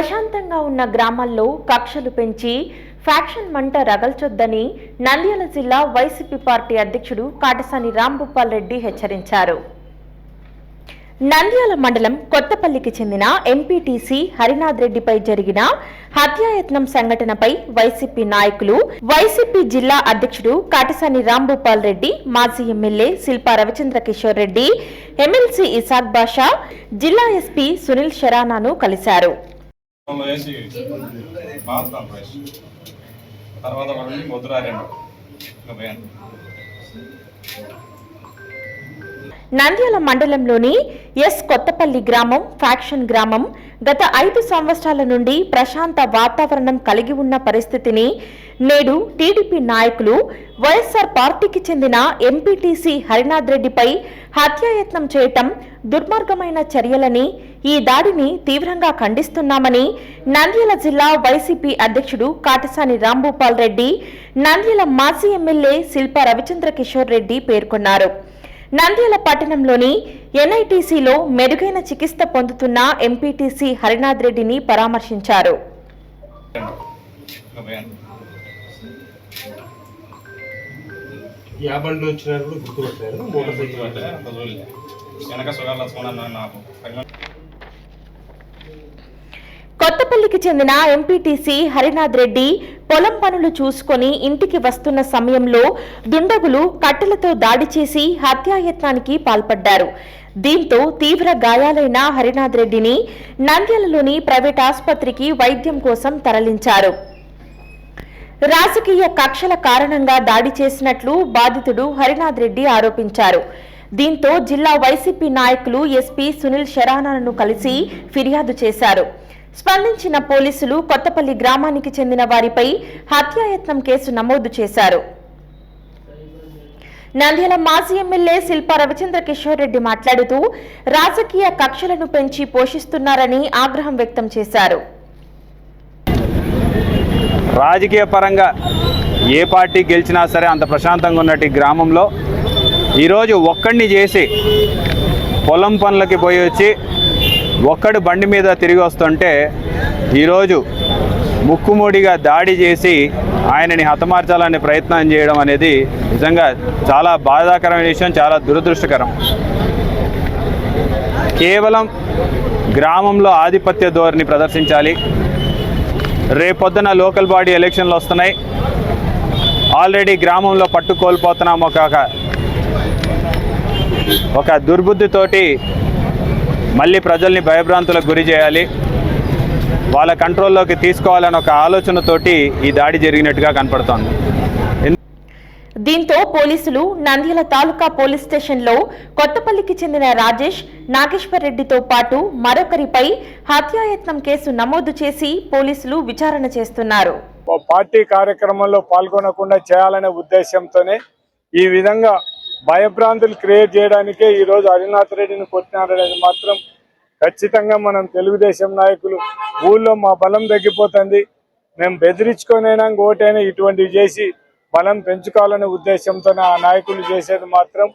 ప్రశాంతంగా ఉన్న గ్రామాల్లో కక్షలు పెంచి ఫ్యాక్షన్ మంట రగల్చొద్దని నంద్యాల జిల్లా వైసీపీ పార్టీ అధ్యక్షుడు కాటసాని రాంభూపాల్ రెడ్డి హెచ్చరించారు. నంద్యాల మండలం కొత్తపల్లికి చెందిన ఎంపీటీసీ హరినాథ్ రెడ్డిపై జరిగిన హత్యాయత్నం సంఘటనపై వైసీపీ నాయకులు వైసీపీ జిల్లా అధ్యక్షుడు కాటసాని రాంభూపాల్ రెడ్డి మాజీ ఎమ్మెల్యే శిల్పా రవిచంద్ర కిషోర్ రెడ్డి ఎమ్మెల్సీ ఇసాక్ బాషా జిల్లా ఎస్పీ సునీల్ షరానాను కలిశారు. వేసి మారుతాం ఫ్రెష్ తర్వాత వాళ్ళు వద్దురారండి ఇంకా పోయాను నంద్యాల మండలంలోని ఎస్ కొత్తపల్లి గ్రామం ఫ్యాక్షన్ గ్రామం గత ఐదు సంవత్సరాల నుండి ప్రశాంత వాతావరణం కలిగి ఉన్న పరిస్థితిని నేడు టీడీపీ నాయకులు వైఎస్ఆర్ పార్టీకి చెందిన ఎంపీటీసీ హరినాథ్ రెడ్డిపై హత్యాయత్నం చేయటం దుర్మార్గమైన చర్యలని ఈ దాడిని తీవ్రంగా ఖండిస్తున్నామని నంద్యాల జిల్లా వైసీపీ అధ్యక్షుడు కాటసాని రాంభూపాల్ రెడ్డి నంద్యాల మాజీ ఎమ్మెల్యే శిల్పా రవిచంద్ర కిషోర్ రెడ్డి పేర్కొన్నారు. నంద్యాల పట్టణంలోని ఎన్ఐటీసీలో మెరుగైన చికిత్స పొందుతున్న ఎంపీటీసీ హరినాథ్ రెడ్డిని పరామర్శించారు. కొత్తపల్లికి చెందిన ఎంపీటీసీ హరినాథ్ రెడ్డి పొలం పనులు చూసుకొని ఇంటికి వస్తున్న సమయంలో దుండగులు కట్టెలతో దాడి చేసి హత్యాయత్నానికి పాల్పడ్డారు. దీంతో తీవ్ర గాయాలైన హరినాథ్ రెడ్డిని నంద్యాలలోని ప్రైవేట్ ఆసుపత్రికి వైద్యం కోసం తరలించారు. రాజకీయ కక్షల కారణంగా దాడి చేసినట్లు బాధితుడు హరినాథ్ రెడ్డి ఆరోపించారు. దీంతో జిల్లా వైసీపీ నాయకులు ఎస్పీ సునీల్ శరానాను కలిసి ఫిర్యాదు చేశారు. స్పందించిన పోలీసులు కొత్తపల్లి గ్రామానికి చెందిన వారిపై హత్యాయత్నం కేసు నమోదు చేశారు. నంద్యాల మాజీ ఎమ్మెల్యే శిల్ప రవిచంద్ర కిషోర్ రెడ్డి మాట్లాడుతూ రాజకీయ కక్షలను పెంచి పోషిస్తున్నారని ఆగ్రహం వ్యక్తం చేశారు. రాజకీయ పరంగా ఏ పార్టీ గెలిచినా సరే అంత ప్రశాంతంగా ఉన్నట్టు గ్రామంలో ఈరోజు ఒక్కడిని చేసి పొలం పనులకి పోయి వచ్చి ఒక్కడు బండి మీద తిరిగి వస్తుంటే ఈరోజు ముక్కుముడిగా దాడి చేసి ఆయనని హతమార్చాలనే ప్రయత్నం చేయడం అనేది నిజంగా చాలా బాధాకరమైన విషయం చాలా దురదృష్టకరం. కేవలం గ్రామంలో ఆధిపత్య ధోరణి ప్రదర్శించాలి. రేపొద్దున లోకల్ బాడీ ఎలక్షన్లు వస్తున్నాయి. ఆల్రెడీ గ్రామంలో పట్టు కోల్పోతున్నాము కాక ఒక- దుర్బుద్ధితోటి మళ్ళీ ప్రజల్ని భయభ్రాంతులకు గురి చేయాలి. వాళ్ళ కంట్రోల్లోకి తీసుకోవాలని ఒక ఆలోచనతోటి ఈ దాడి జరిగినట్టుగా కనపడుతోంది. దీంతో పోలీసులు నంద్యాల తాలూకా పోలీస్ స్టేషన్లో కొత్తపల్లికి చెందిన రాజేష్ నాగేశ్వర్ రెడ్డితో పాటు మరొకరిపై హత్యాయత్నం కేసు నమోదు చేసి పోలీసులు విచారణ చేస్తున్నారు. పార్టీ కార్యక్రమంలో పాల్గొనకుండా చేయాలనే ఉద్దేశంతోనే ఈ విధంగా భయభ్రాంతులు క్రియేట్ చేయడానికే ఈ రోజు హరినాథ్ రెడ్డిని కొట్టినారనేది మాత్రం ఖచ్చితంగా మనం తెలుగుదేశం నాయకులు ఊళ్ళో మా బలం తగ్గిపోతుంది. మేము బెదిరించుకొనైనా ఓటైనా ఇటువంటివి చేసి బలం పెంచుకోవాలనే ఉద్దేశంతో ఆ నాయకులు చేసేది మాత్రం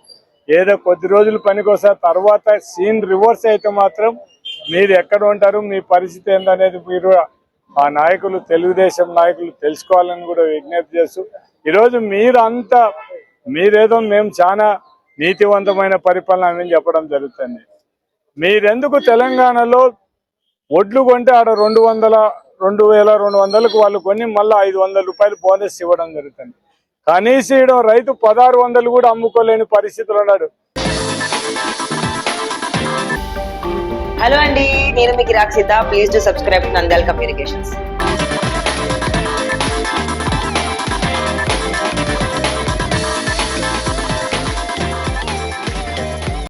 ఏదో కొద్ది రోజులు పనికొస్తారు. తర్వాత సీన్ రివర్స్ అయితే మాత్రం మీరు ఎక్కడ ఉంటారు మీ పరిస్థితి ఏందనేది మీరు ఆ నాయకులు తెలుగుదేశం నాయకులు తెలుసుకోవాలని కూడా విజ్ఞప్తి చేస్తూ ఈరోజు మీరు అంతా మీరేదో మేము చాలా నీతివంతమైన పరిపాలన అని చెప్పడం జరుగుతుంది. మీరెందుకు తెలంగాణలో ఒడ్లు కొంటే ఆడ రెండు వందల రెండు వేల రెండు వందలకు వాళ్ళు కొని మళ్ళీ ఐదు వందల రూపాయలు బోనస్ ఇవ్వడం జరుగుతుంది. కనీసం ఈడ రైతు పదహారు వందలు కూడా అమ్ముకోలేని పరిస్థితులు ఉన్నాడు. హలో అండి నేను మీకు Rakshita please to subscribe Nandal communications